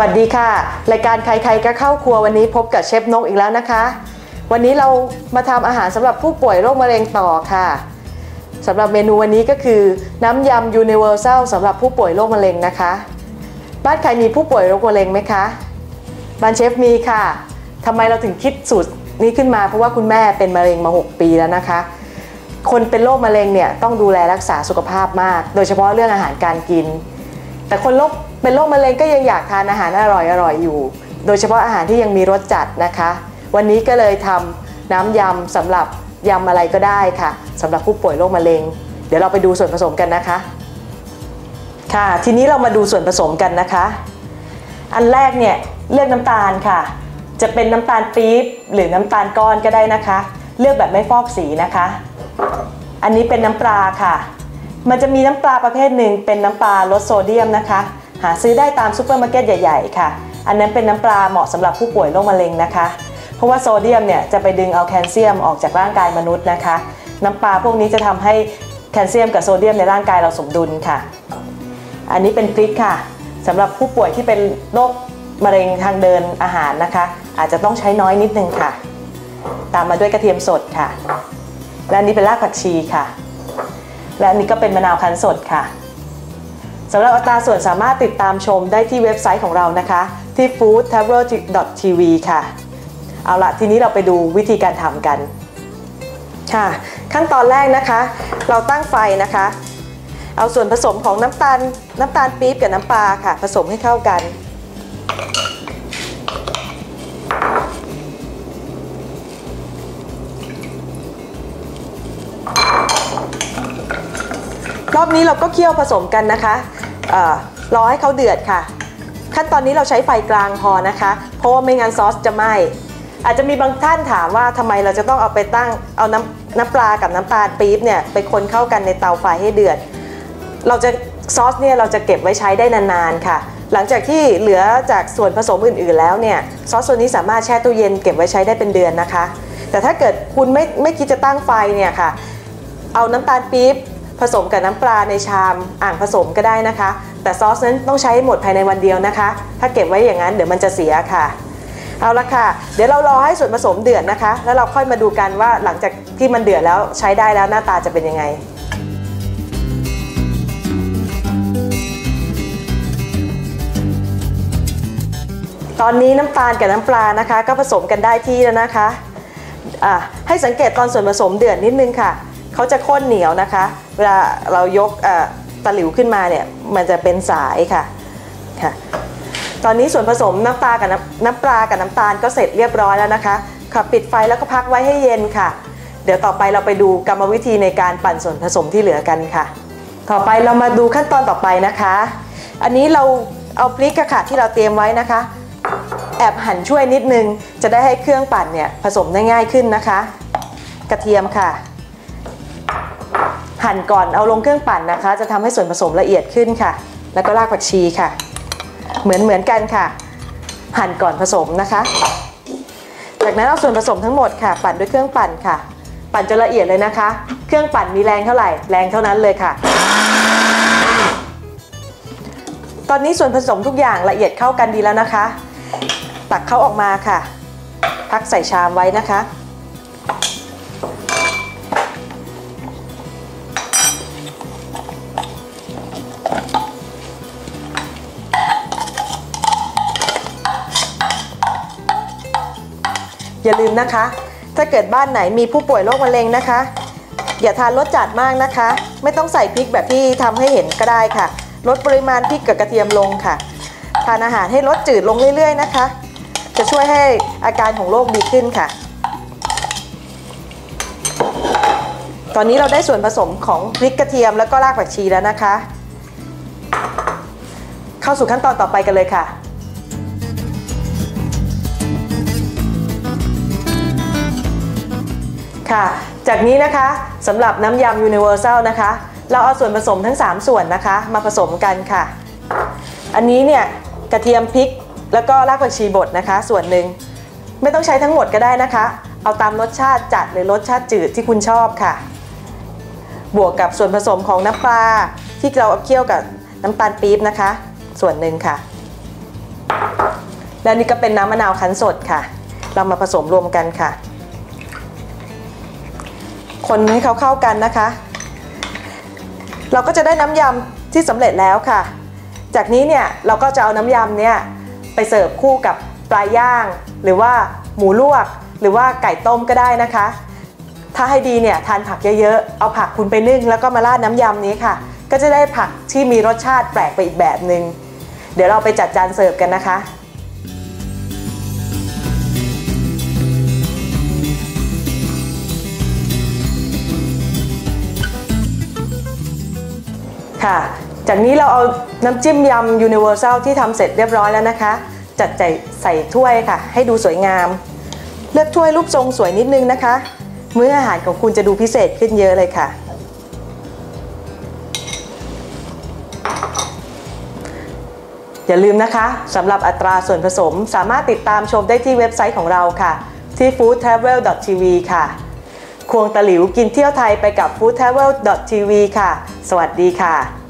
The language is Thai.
วัสดีค่ะ รายการใครๆก็เข้าครัววันนี้พบกับเชฟนกอีกแล้วนะคะ วันนี้เรามาทำอาหารสำหรับผู้ป่วยโรคมะเร็งต่อค่ะสำหรับเมนูวันนี้ก็คือน้ำยำ Universal สำหรับผู้ป่วยโรคมะเร็งนะคะ บ้านใครมีผู้ป่วยโรคมะเร็งไหมคะบ้านเชฟมีค่ะทำไมเราถึงคิดสูตรนี้ขึ้นมาเพราะว่าคุณแม่เป็นมะเร็งมา 6 ปีแล้วนะคะ คนเป็นโรคมะเร็งเนี่ยต้องดูแลรักษาสุขภาพมาก โดยเฉพาะเรื่องอาหารการกิน แต่คนโรคเป็นโรคมะเร็งก็ยังอยากทานอาหารอร่อยอร่อยอยู่ โดยเฉพาะอาหารที่ยังมีรสจัดนะคะ วันนี้ก็เลยทำน้ำยำสำหรับยำอะไรก็ได้ค่ะสำหรับผู้ป่วยโรคมะเร็ง เดี๋ยวเราไปดูส่วนผสมกันนะคะ ค่ะทีนี้เรามาดูส่วนผสมกันนะคะ อันแรกเนี่ยเลือกน้ำตาลค่ะ จะเป็นน้ำตาลปี๊บหรือน้ำตาลก้อนก็ได้นะคะ เลือกแบบไม่ฟอกสีนะคะ อันนี้เป็นน้ำปลาค่ะ มันจะมีน้ำปลาประเภทหนึ่งเป็นน้ำปลาลดโซเดียมนะคะ หาซื้อได้ตามซูเปอร์มาร์เก็ตใหญ่ ๆ ค่ะ อันนั้นเป็นน้ำปลาเหมาะสำหรับผู้ป่วยโรคมะเร็งนะคะ เพราะว่าโซเดียมเนี่ยจะไปดึงเอาแคลเซียมออกจากร่างกายมนุษย์นะคะ น้ำปลาพวกนี้จะทำให้แคลเซียมกับโซเดียมในร่างกายเราสมดุลค่ะ อันนี้เป็นพริกค่ะสำหรับผู้ป่วยที่เป็นโรคมะเร็งทางเดินอาหารนะคะ อาจจะต้องใช้น้อยนิดนึงค่ะ ตามมาด้วยกระเทียมสดค่ะ และนนี้เป็นรากผักชีค่ะ และนนี้ก็เป็นมะนาวคั้นสดค่ะสำหรับอัตราส่วนสามารถติดตามชมได้ที่เว็บไซต์ของเรานะคะ ที่ foodtravel.tv ค่ะ เอาละทีนี้เราไปดูวิธีการทำกันค่ะ ขั้นตอนแรกนะคะ เราตั้งไฟนะคะ เอาส่วนผสมของน้ำตาลน้ำตาลปี๊บกับน้ำปลาค่ะ ผสมให้เข้ากัน รอบนี้เราก็เคี่ยวผสมกันนะคะเออรอให้เขาเดือดค่ะ ขั้นตอนนี้เราใช้ไฟกลางพอนะคะ เพราะว่าไม่งั้นซอสจะไหม้อาจจะมีบางท่านถามว่าทำไมเราจะต้องเอาไปตั้งเอาน้ำน้ำปลากับน้ำตาลปี๊บเนี่ยไปคนเข้ากันในเตาไฟให้เดือด เราจะซอสเนี่ยเราจะเก็บไว้ใช้ได้นานๆค่ะ หลังจากที่เหลือจากส่วนผสมอื่นๆแล้วเนี่ยซอสตัวนี้สามารถแช่ตู้เย็นเก็บไว้ใช้ได้เป็นเดือนนะคะ แต่ถ้าเกิดคุณไม่ไม่คิดจะตั้งไฟเนี่ยค่ะ เอาน้ำตาลปี๊บ ผสมกับน้ำปลาในชามอ่างผสมก็ได้นะคะ แต่ซอสนั้นต้องใช้หมดภายในวันเดียวนะคะ ถ้าเก็บไว้อย่างนั้นเดี๋ยวมันจะเสียค่ะ เอาละค่ะ เดี๋ยวเรารอให้ส่วนผสมเดือดนะคะ แล้วเราค่อยมาดูกันว่าหลังจากที่มันเดือดแล้วใช้ได้แล้วหน้าตาจะเป็นยังไงตอนนี้น้ำตาลกับน้ำปลานะคะ ก็ผสมกันได้ที่แล้วนะคะอ่าให้สังเกตตอนส่วนผสมเดือดนิดนึงค่ะ เขาจะข้นเหนียวนะคะ เวลาเรายกตะหลิวขึ้นมาเนี่ยมันจะเป็นสายค่ะค่ะ ตอนนี้ส่วนผสมน้ำปลากับน้ำปลากับน้ำตาลก็เสร็จเรียบร้อยแล้วนะคะค่ะปิดไฟแล้วก็พักไว้ให้เย็นค่ะ เดี๋ยวต่อไปเราไปดูกรรมวิธีในการปั่นส่วนผสมที่เหลือกันค่ะ ต่อไปเรามาดูขั้นตอนต่อไปนะคะ อันนี้เราเอาพริกกระค่ะที่เราเตรียมไว้นะคะ แอบหั่นช่วยนิดนึง จะได้ให้เครื่องปั่นเนี่ยผสมได้ง่ายขึ้นนะคะ กระเทียมค่ะ หั่นก่อนเอาลงเครื่องปั่นนะคะ จะทำให้ส่วนผสมละเอียดขึ้นค่ะ แล้วก็รากผักชีค่ะ เหมือนเหมือนกันค่ะ หั่นก่อนผสมนะคะ จากนั้นเอาส่วนผสมทั้งหมดค่ะ ปั่นด้วยเครื่องปั่นค่ะ ปั่นจนละเอียดเลยนะคะ เครื่องปั่นมีแรงเท่าไหร่แรงเท่านั้นเลยค่ะ ตอนนี้ส่วนผสมทุกอย่างละเอียดเข้ากันดีแล้วนะคะ ตักเข้าออกมาค่ะ พักใส่ชามไว้นะคะ อย่าลืมนะคะ ถ้าเกิดบ้านไหนมีผู้ป่วยโรคมะเร็งนะคะ อย่าทานรสจัดมากนะคะ ไม่ต้องใส่พริกแบบที่ทำให้เห็นก็ได้ค่ะ ลดปริมาณพริกกับกระเทียมลงค่ะ ทานอาหารให้ลดจืดลงเรื่อยๆนะคะ จะช่วยให้อาการของโรคดีขึ้นค่ะ ตอนนี้เราได้ส่วนผสมของพริกกระเทียมแล้วก็รากผักชีแล้วนะคะ เข้าสู่ขั้นตอนต่อไปกันเลยค่ะ ค่ะ จากนี้นะคะสำหรับน้ำยำ Universal นะคะ เราเอาส่วนผสมทั้ง 3 ส่วนนะคะ มาผสมกันค่ะ อันนี้เนี่ยกระเทียมพริกแล้วก็รากผักชีบดนะคะ ส่วนหนึ่งไม่ต้องใช้ทั้งหมดก็ได้นะคะ เอาตามรสชาติจัดหรือรสชาติจืดที่คุณชอบค่ะ บวกกับส่วนผสมของน้ำปลาที่เราเอาเคี่ยวกับน้ำตาลปี๊บนะคะ ส่วนหนึ่งค่ะ และนี่ก็เป็นน้ำมะนาวคั้นสดค่ะ เรามาผสมรวมกันค่ะ คนให้เขาเข้ากันนะคะ เราก็จะได้น้ำยำที่สำเร็จแล้วค่ะ จากนี้เนี่ยเราก็จะเอาน้ำยำเนี่ยไปเสิร์ฟคู่กับปลาย่าง หรือว่าหมูลวก หรือว่าไก่ต้มก็ได้นะคะ ถ้าให้ดีเนี่ยทานผักเยอะๆ เอาผักคุณไปนึ่งแล้วก็มาราดน้ำยำนี้ค่ะ ก็จะได้ผักที่มีรสชาติแปลกไปอีกแบบหนึง่งเดี๋ยวเราไปจัดจานเสิร์ฟกันนะคะ ค่ะ จากนี้เราเอาน้ำจิ้มยำ Universal ที่ทำเสร็จเรียบร้อยแล้วนะคะ จัดใส่ใส่ถ้วยค่ะ ให้ดูสวยงาม เลือกถ้วยรูปทรงสวยนิดนึงนะคะ มื้ออาหารของคุณจะดูพิเศษขึ้นเยอะเลยค่ะ อย่าลืมนะคะสำหรับอัตราส่วนผสมสามารถติดตามชมได้ที่เว็บไซต์ของเราค่ะที่ foodtravel.tv ค่ะ ควงตะหลิวกินเที่ยวไทยไปกับ foodtravel.tv ค่ะ สวัสดีค่ะ